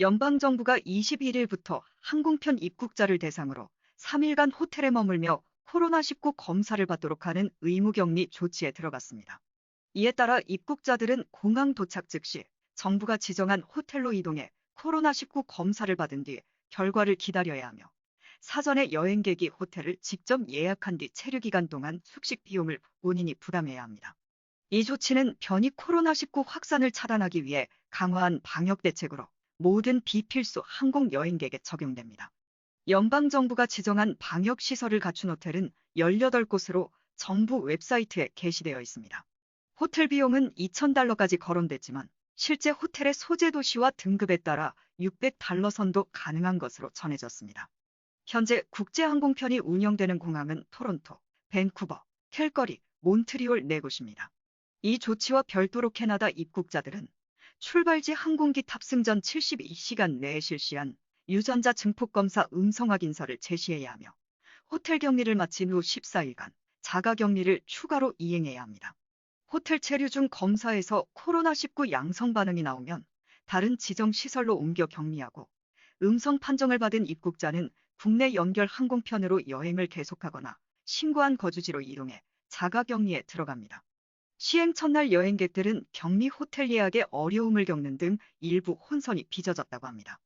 연방정부가 21일부터 항공편 입국자를 대상으로 3일간 호텔에 머물며 코로나19 검사를 받도록 하는 의무격리 조치에 들어갔습니다. 이에 따라 입국자들은 공항 도착 즉시 정부가 지정한 호텔로 이동해 코로나19 검사를 받은 뒤 결과를 기다려야 하며 사전에 여행객이 호텔을 직접 예약한 뒤 체류 기간 동안 숙식 비용을 본인이 부담해야 합니다. 이 조치는 변이 코로나19 확산을 차단하기 위해 강화한 방역 대책으로 모든 비필수 항공 여행객에 적용됩니다. 연방정부가 지정한 방역시설을 갖춘 호텔은 18곳으로 정부 웹사이트에 게시되어 있습니다. 호텔 비용은 2,000달러까지 거론됐지만 실제 호텔의 소재 도시와 등급에 따라 600달러 선도 가능한 것으로 전해졌습니다. 현재 국제항공편이 운영되는 공항은 토론토, 밴쿠버, 캘거리, 몬트리올 네 곳입니다. 이 조치와 별도로 캐나다 입국자들은 출발지 항공기 탑승 전 72시간 내에 실시한 유전자 증폭 검사 음성 확인서를 제시해야 하며 호텔 격리를 마친 후 14일간 자가 격리를 추가로 이행해야 합니다. 호텔 체류 중 검사에서 코로나19 양성 반응이 나오면 다른 지정 시설로 옮겨 격리하고 음성 판정을 받은 입국자는 국내 연결 항공편으로 여행을 계속하거나 신고한 거주지로 이동해 자가 격리에 들어갑니다. 시행 첫날 여행객들은 격리 호텔 예약에 어려움을 겪는 등 일부 혼선이 빚어졌다고 합니다.